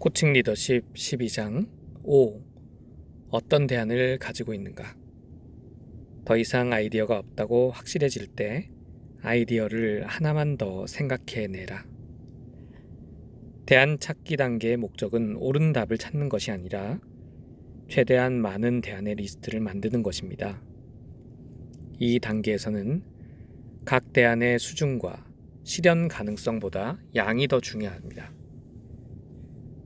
코칭 리더십 12장 5. 어떤 대안을 가지고 있는가? 더 이상 아이디어가 없다고 확실해질 때 아이디어를 하나만 더 생각해 내라. 대안 찾기 단계의 목적은 옳은 답을 찾는 것이 아니라 최대한 많은 대안의 리스트를 만드는 것입니다. 이 단계에서는 각 대안의 수준과 실현 가능성보다 양이 더 중요합니다.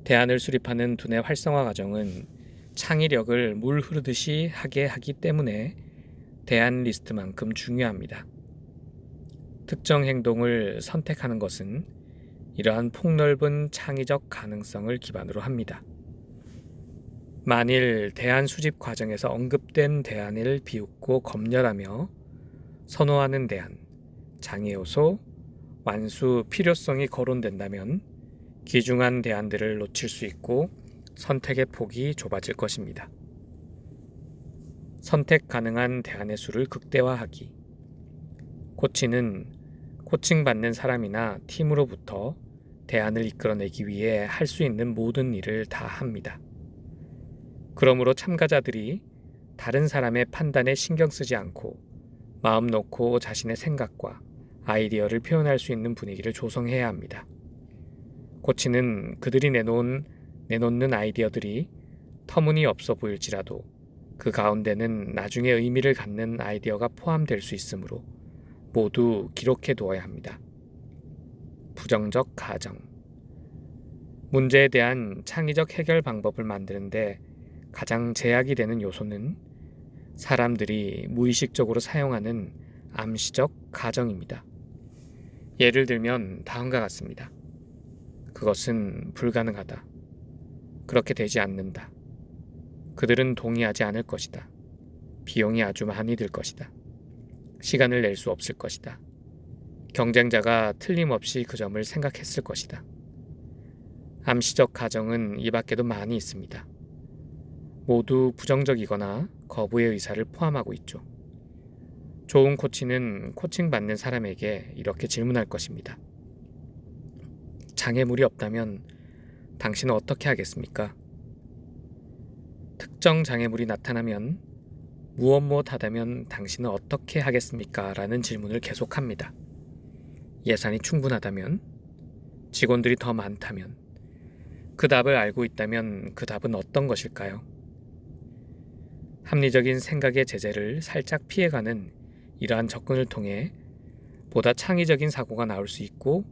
대안을 수립하는 두뇌 활성화 과정은 창의력을 물 흐르듯이 하게 하기 때문에 대안 리스트만큼 중요합니다. 특정 행동을 선택하는 것은 이러한 폭넓은 창의적 가능성을 기반으로 합니다. 만일 대안 수집 과정에서 언급된 대안을 비웃고 검열하며 선호하는 대안, 장애 요소, 완수 필요성이 거론된다면 귀중한 대안들을 놓칠 수 있고 선택의 폭이 좁아질 것입니다. 선택 가능한 대안의 수를 극대화하기. 코치는 코칭받는 사람이나 팀으로부터 대안을 이끌어내기 위해 할 수 있는 모든 일을 다 합니다. 그러므로 참가자들이 다른 사람의 판단에 신경 쓰지 않고 마음 놓고 자신의 생각과 아이디어를 표현할 수 있는 분위기를 조성해야 합니다. 코치는 그들이 내놓은, 내놓는 아이디어들이 터무니없어 보일지라도 그 가운데는 나중에 의미를 갖는 아이디어가 포함될 수 있으므로 모두 기록해 두어야 합니다. 부정적 가정 문제에 대한 창의적 해결 방법을 만드는데 가장 제약이 되는 요소는 사람들이 무의식적으로 사용하는 암시적 가정입니다. 예를 들면 다음과 같습니다. 그것은 불가능하다. 그렇게 되지 않는다. 그들은 동의하지 않을 것이다. 비용이 아주 많이 들 것이다. 시간을 낼 수 없을 것이다. 경쟁자가 틀림없이 그 점을 생각했을 것이다. 암시적 가정은 이 밖에도 많이 있습니다. 모두 부정적이거나 거부의 의사를 포함하고 있죠. 좋은 코치는 코칭 받는 사람에게 이렇게 질문할 것입니다. 장애물이 없다면 당신은 어떻게 하겠습니까? 특정 장애물이 나타나면 무엇 무엇 하다면 당신은 어떻게 하겠습니까? 라는 질문을 계속합니다. 예산이 충분하다면, 직원들이 더 많다면, 그 답을 알고 있다면 그 답은 어떤 것일까요? 합리적인 생각의 제재를 살짝 피해가는 이러한 접근을 통해 보다 창의적인 사고가 나올 수 있고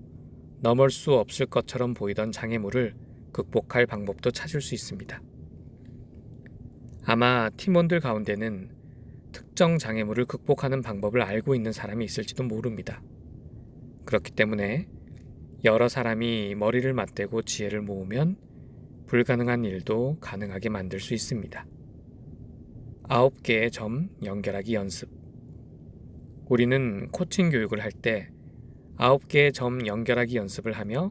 넘을 수 없을 것처럼 보이던 장애물을 극복할 방법도 찾을 수 있습니다. 아마 팀원들 가운데는 특정 장애물을 극복하는 방법을 알고 있는 사람이 있을지도 모릅니다. 그렇기 때문에 여러 사람이 머리를 맞대고 지혜를 모으면 불가능한 일도 가능하게 만들 수 있습니다. 아홉 개의 점 연결하기 연습. 우리는 코칭 교육을 할 때 아홉 개의 점 연결하기 연습을 하며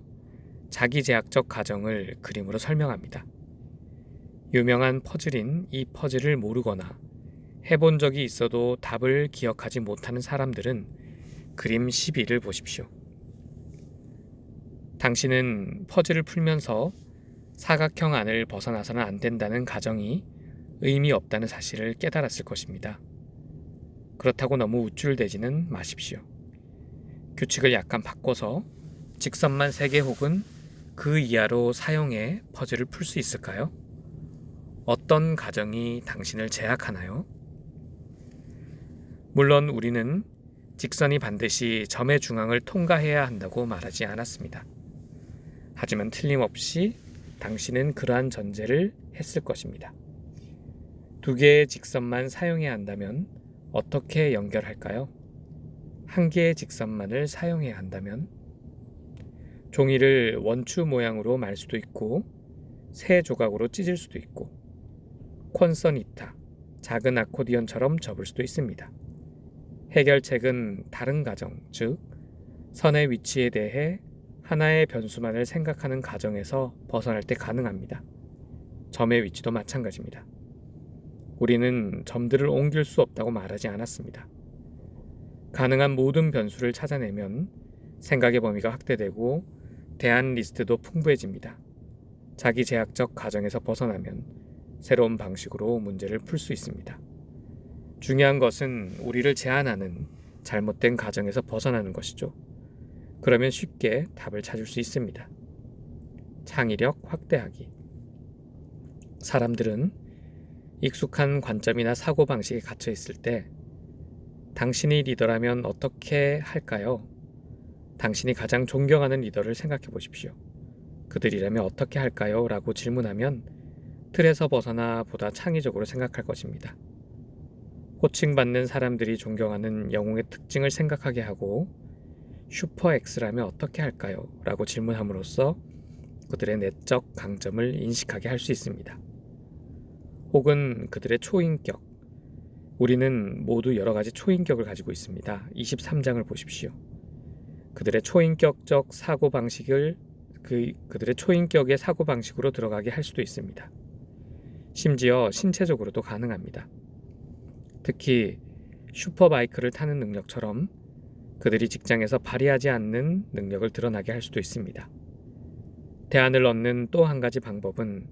자기 제약적 가정을 그림으로 설명합니다. 유명한 퍼즐인 이 퍼즐을 모르거나 해본 적이 있어도 답을 기억하지 못하는 사람들은 그림 12를 보십시오. 당신은 퍼즐을 풀면서 사각형 안을 벗어나서는 안 된다는 가정이 의미 없다는 사실을 깨달았을 것입니다. 그렇다고 너무 우쭐대지는 마십시오. 규칙을 약간 바꿔서 직선만 3개 혹은 그 이하로 사용해 퍼즐을 풀 수 있을까요? 어떤 가정이 당신을 제약하나요? 물론 우리는 직선이 반드시 점의 중앙을 통과해야 한다고 말하지 않았습니다. 하지만 틀림없이 당신은 그러한 전제를 했을 것입니다. 두 개의 직선만 사용해야 한다면 어떻게 연결할까요? 한 개의 직선만을 사용해야 한다면 종이를 원추 모양으로 말 수도 있고 세 조각으로 찢을 수도 있고 콘서니타, 작은 아코디언처럼 접을 수도 있습니다. 해결책은 다른 가정, 즉 선의 위치에 대해 하나의 변수만을 생각하는 가정에서 벗어날 때 가능합니다. 점의 위치도 마찬가지입니다. 우리는 점들을 옮길 수 없다고 말하지 않았습니다. 가능한 모든 변수를 찾아내면 생각의 범위가 확대되고 대안 리스트도 풍부해집니다. 자기 제약적 가정에서 벗어나면 새로운 방식으로 문제를 풀 수 있습니다. 중요한 것은 우리를 제한하는 잘못된 가정에서 벗어나는 것이죠. 그러면 쉽게 답을 찾을 수 있습니다. 창의력 확대하기. 사람들은 익숙한 관점이나 사고방식에 갇혀 있을 때 당신이 리더라면 어떻게 할까요? 당신이 가장 존경하는 리더를 생각해 보십시오. 그들이라면 어떻게 할까요? 라고 질문하면 틀에서 벗어나 보다 창의적으로 생각할 것입니다. 호칭받는 사람들이 존경하는 영웅의 특징을 생각하게 하고 슈퍼 X라면 어떻게 할까요? 라고 질문함으로써 그들의 내적 강점을 인식하게 할 수 있습니다. 혹은 그들의 초인격. 우리는 모두 여러 가지 초인격을 가지고 있습니다. 23장을 보십시오. 그들의 초인격적 사고 방식을 그 그들의 초인격의 사고 방식으로 들어가게 할 수도 있습니다. 심지어 신체적으로도 가능합니다. 특히 슈퍼바이크를 타는 능력처럼 그들이 직장에서 발휘하지 않는 능력을 드러나게 할 수도 있습니다. 대안을 얻는 또 한 가지 방법은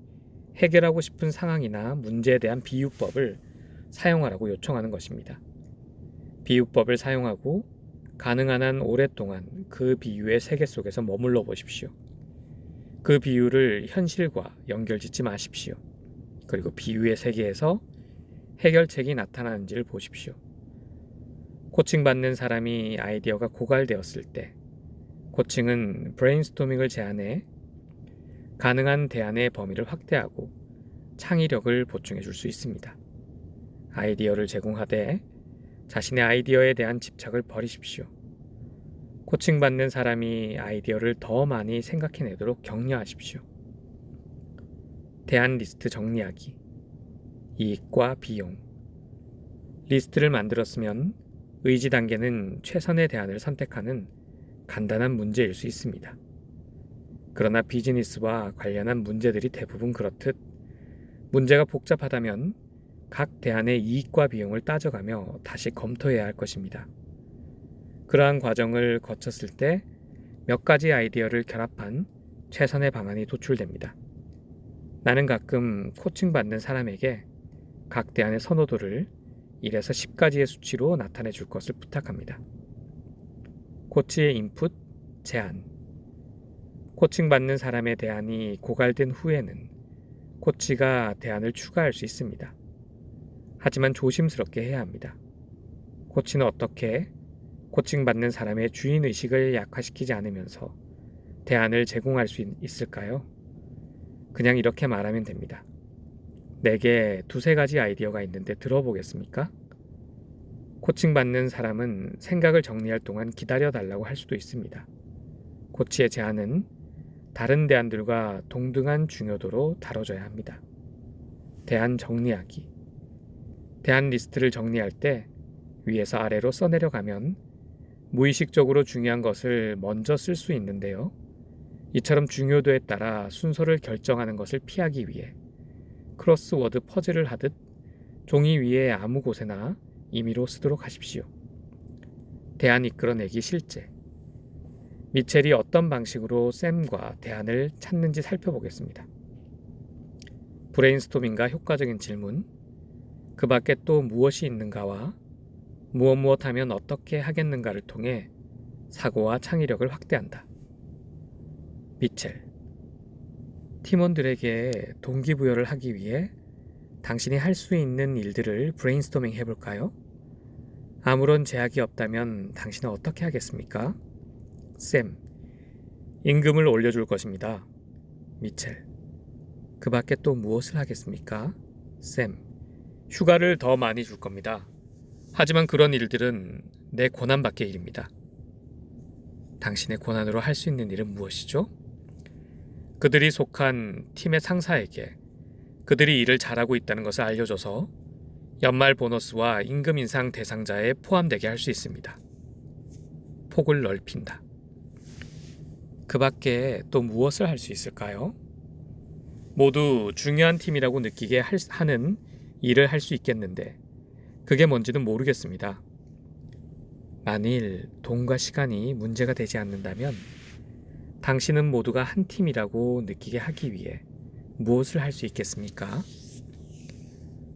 해결하고 싶은 상황이나 문제에 대한 비유법을 사용하라고 요청하는 것입니다. 비유법을 사용하고 가능한 한 오랫동안 그 비유의 세계 속에서 머물러 보십시오. 그 비유를 현실과 연결 짓지 마십시오. 그리고 비유의 세계에서 해결책이 나타나는지를 보십시오. 코칭 받는 사람이 아이디어가 고갈되었을 때 코칭은 브레인스토밍을 제안해 가능한 대안의 범위를 확대하고 창의력을 보충해 줄 수 있습니다. 아이디어를 제공하되 자신의 아이디어에 대한 집착을 버리십시오. 코칭 받는 사람이 아이디어를 더 많이 생각해내도록 격려하십시오. 대안 리스트 정리하기. 이익과 비용. 리스트를 만들었으면 의지 단계는 최선의 대안을 선택하는 간단한 문제일 수 있습니다. 그러나 비즈니스와 관련한 문제들이 대부분 그렇듯 문제가 복잡하다면 각 대안의 이익과 비용을 따져가며 다시 검토해야 할 것입니다. 그러한 과정을 거쳤을 때 몇 가지 아이디어를 결합한 최선의 방안이 도출됩니다. 나는 가끔 코칭 받는 사람에게 각 대안의 선호도를 1에서 10까지의 수치로 나타내 줄 것을 부탁합니다. 코치의 인풋, 제안. 코칭 받는 사람의 대안이 고갈된 후에는 코치가 대안을 추가할 수 있습니다. 하지만 조심스럽게 해야 합니다. 코치는 어떻게 코칭 받는 사람의 주인 의식을 약화시키지 않으면서 대안을 제공할 수 있을까요? 그냥 이렇게 말하면 됩니다. 내게 두세 가지 아이디어가 있는데 들어보겠습니까? 코칭 받는 사람은 생각을 정리할 동안 기다려 달라고 할 수도 있습니다. 코치의 제안은 다른 대안들과 동등한 중요도로 다뤄져야 합니다. 대안 정리하기. 대안 리스트를 정리할 때 위에서 아래로 써내려가면 무의식적으로 중요한 것을 먼저 쓸 수 있는데요. 이처럼 중요도에 따라 순서를 결정하는 것을 피하기 위해 크로스워드 퍼즐을 하듯 종이 위에 아무 곳에나 임의로 쓰도록 하십시오. 대안 이끌어내기 실제. 미첼이 어떤 방식으로 샘과 대안을 찾는지 살펴보겠습니다. 브레인스토밍과 효과적인 질문, 그 밖에 또 무엇이 있는가와 무엇 무엇 하면 어떻게 하겠는가를 통해 사고와 창의력을 확대한다. 미첼. 팀원들에게 동기부여를 하기 위해 당신이 할 수 있는 일들을 브레인스토밍 해볼까요? 아무런 제약이 없다면 당신은 어떻게 하겠습니까? 샘. 임금을 올려줄 것입니다. 미첼. 그 밖에 또 무엇을 하겠습니까? 샘. 휴가를 더 많이 줄 겁니다. 하지만 그런 일들은 내 고난 밖의 일입니다. 당신의 고난으로 할 수 있는 일은 무엇이죠? 그들이 속한 팀의 상사에게 그들이 일을 잘하고 있다는 것을 알려줘서 연말 보너스와 임금 인상 대상자에 포함되게 할 수 있습니다. 폭을 넓힌다. 그 밖에 또 무엇을 할 수 있을까요? 모두 중요한 팀이라고 느끼게 하는 일을 할 수 있겠는데 그게 뭔지는 모르겠습니다. 만일 돈과 시간이 문제가 되지 않는다면 당신은 모두가 한 팀이라고 느끼게 하기 위해 무엇을 할 수 있겠습니까?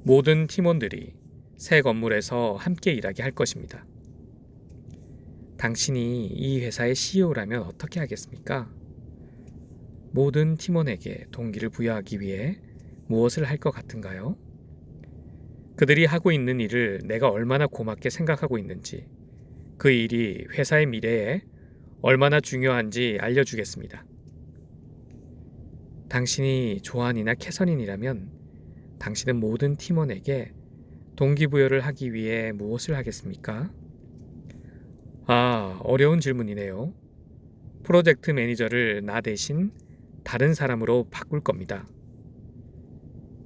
모든 팀원들이 새 건물에서 함께 일하게 할 것입니다. 당신이 이 회사의 CEO라면 어떻게 하겠습니까? 모든 팀원에게 동기를 부여하기 위해 무엇을 할 것 같은가요? 그들이 하고 있는 일을 내가 얼마나 고맙게 생각하고 있는지, 그 일이 회사의 미래에 얼마나 중요한지 알려주겠습니다. 당신이 조한이나 캐서린이라면 당신은 모든 팀원에게 동기부여를 하기 위해 무엇을 하겠습니까? 아, 어려운 질문이네요. 프로젝트 매니저를 나 대신 다른 사람으로 바꿀 겁니다.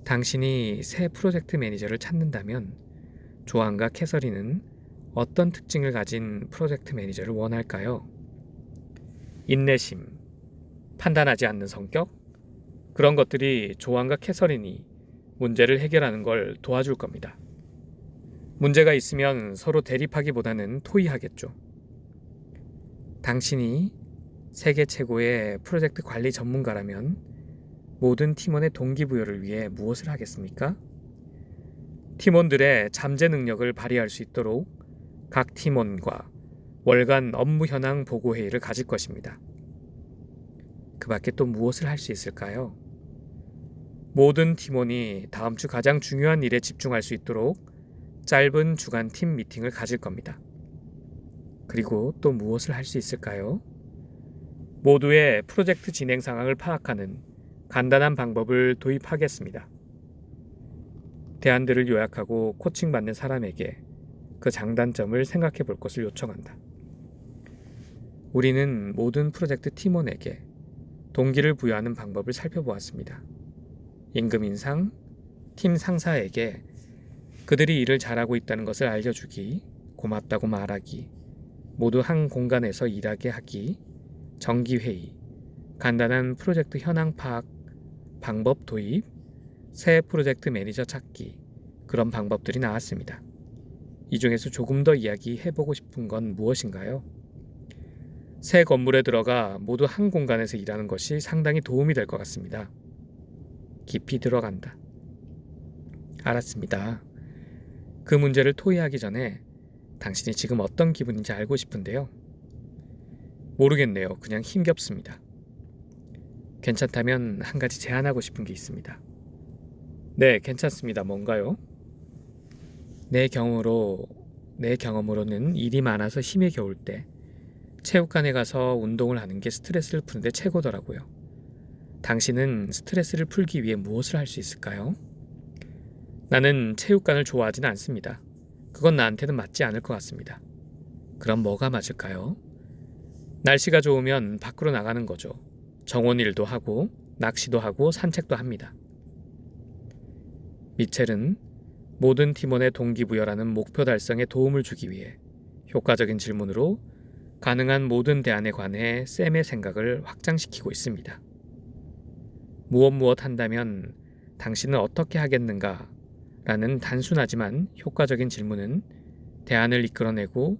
당신이 새 프로젝트 매니저를 찾는다면 조안과 캐서린은 어떤 특징을 가진 프로젝트 매니저를 원할까요? 인내심, 판단하지 않는 성격, 그런 것들이 조안과 캐서린이 문제를 해결하는 걸 도와줄 겁니다. 문제가 있으면 서로 대립하기보다는 토의하겠죠. 당신이 세계 최고의 프로젝트 관리 전문가라면 모든 팀원의 동기부여를 위해 무엇을 하겠습니까? 팀원들의 잠재 능력을 발휘할 수 있도록 각 팀원과 월간 업무 현황 보고 회의를 가질 것입니다. 그 밖에 또 무엇을 할 수 있을까요? 모든 팀원이 다음 주 가장 중요한 일에 집중할 수 있도록 짧은 주간 팀 미팅을 가질 겁니다. 그리고 또 무엇을 할 수 있을까요? 모두의 프로젝트 진행 상황을 파악하는 간단한 방법을 도입하겠습니다. 대안들을 요약하고 코칭받는 사람에게 그 장단점을 생각해 볼 것을 요청한다. 우리는 모든 프로젝트 팀원에게 동기를 부여하는 방법을 살펴보았습니다. 임금 인상, 팀 상사에게 그들이 일을 잘하고 있다는 것을 알려주기, 고맙다고 말하기, 모두 한 공간에서 일하게 하기, 정기회의, 간단한 프로젝트 현황 파악, 방법 도입, 새 프로젝트 매니저 찾기, 그런 방법들이 나왔습니다. 이 중에서 조금 더 이야기해보고 싶은 건 무엇인가요? 새 건물에 들어가 모두 한 공간에서 일하는 것이 상당히 도움이 될 것 같습니다. 깊이 들어간다. 알았습니다. 그 문제를 토의하기 전에 당신이 지금 어떤 기분인지 알고 싶은데요. 모르겠네요. 그냥 힘겹습니다. 괜찮다면 한 가지 제안하고 싶은 게 있습니다. 네, 괜찮습니다. 뭔가요? 내 경우로 내 경험으로는 일이 많아서 힘에 겨울 때 체육관에 가서 운동을 하는 게 스트레스를 푸는데 최고더라고요. 당신은 스트레스를 풀기 위해 무엇을 할 수 있을까요? 나는 체육관을 좋아하지는 않습니다. 그건 나한테는 맞지 않을 것 같습니다. 그럼 뭐가 맞을까요? 날씨가 좋으면 밖으로 나가는 거죠. 정원 일도 하고, 낚시도 하고, 산책도 합니다. 미첼은 모든 팀원의 동기부여라는 목표 달성에 도움을 주기 위해 효과적인 질문으로 가능한 모든 대안에 관해 쌤의 생각을 확장시키고 있습니다. 무엇 무엇 한다면 당신은 어떻게 하겠는가? 라는 단순하지만 효과적인 질문은 대안을 이끌어내고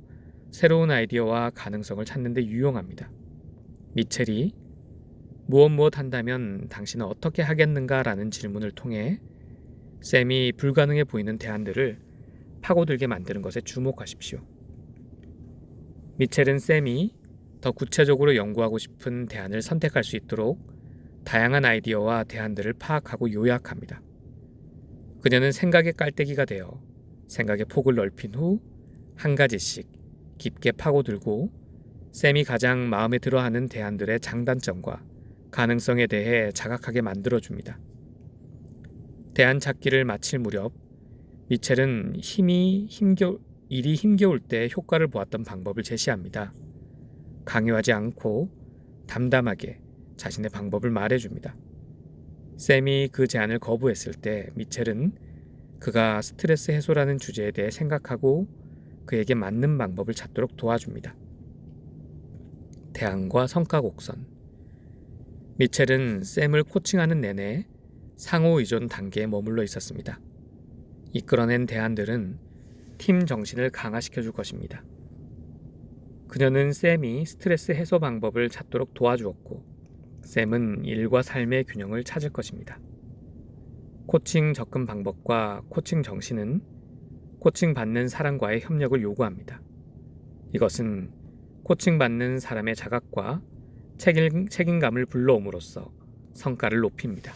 새로운 아이디어와 가능성을 찾는 데 유용합니다. 미첼이 무엇 무엇 한다면 당신은 어떻게 하겠는가? 라는 질문을 통해 쌤이 불가능해 보이는 대안들을 파고들게 만드는 것에 주목하십시오. 미첼은 쌤이 더 구체적으로 연구하고 싶은 대안을 선택할 수 있도록 다양한 아이디어와 대안들을 파악하고 요약합니다. 그녀는 생각의 깔때기가 되어 생각의 폭을 넓힌 후 한 가지씩 깊게 파고들고 쌤이 가장 마음에 들어하는 대안들의 장단점과 가능성에 대해 자각하게 만들어줍니다. 대안 찾기를 마칠 무렵 미첼은 힘이 힘겨 일이 힘겨울 때 효과를 보았던 방법을 제시합니다. 강요하지 않고 담담하게 자신의 방법을 말해줍니다. 샘이 그 제안을 거부했을 때 미첼은 그가 스트레스 해소라는 주제에 대해 생각하고 그에게 맞는 방법을 찾도록 도와줍니다. 대안과 성과 곡선 미첼은 샘을 코칭하는 내내 상호 의존 단계에 머물러 있었습니다. 이끌어낸 대안들은 팀 정신을 강화시켜 줄 것입니다. 그녀는 샘이 스트레스 해소 방법을 찾도록 도와주었고, 샘은 일과 삶의 균형을 찾을 것입니다. 코칭 접근 방법과 코칭 정신은 코칭 받는 사람과의 협력을 요구합니다. 이것은 코칭 받는 사람의 자각과 책임, 책임감을 불러옴으로써 성과를 높입니다.